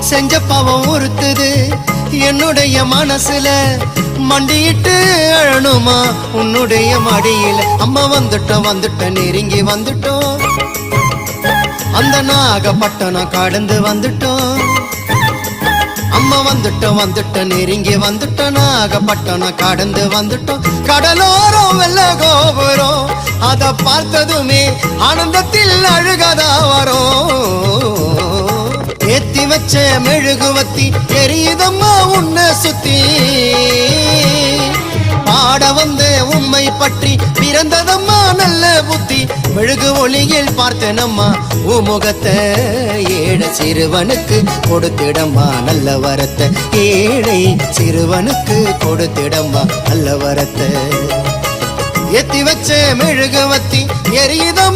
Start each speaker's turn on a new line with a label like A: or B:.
A: செஞ்ச பாவம் உறுத்துது. என்னுடைய மனசுல மண்டியிட்டு அழணுமா? உன்னுடைய மடியில அம்மா வந்துட்டோம் வந்துட்டோம் நெருங்கி வந்துட்டோம். அந்த நாகப்பட்டணம் கடந்து வந்துட்டோம். அம்மா வந்துட்டோம் வந்துட்டோம் நெருங்கி வந்துட்டோம். நாகப்பட்டணம் கடந்து வந்துட்டோம். கடலோரம் வெள்ள கோபுரம். அதை பார்த்ததுமே ஆனந்தத்தில் அழுகதாவா? ஏத்தி வச்ச மெழுகுவத்தி எரியுதம்மா உன்னை சுத்தி. பாட வந்த உண்மை பற்றி பிறந்ததம்மா நல்ல புத்தி. மெழுகு ஒளியில் பார்த்தனம்மா உமுகத்தை ஏழை சிறுவனுக்கு கொடுத்திடம்மா நல்ல வரத்தை. ஏழை சிறுவனுக்கு கொடுத்திடம்மா நல்ல வரத்தை. எத்தி வச்ச மெழுகுவத்தி எரியுதம்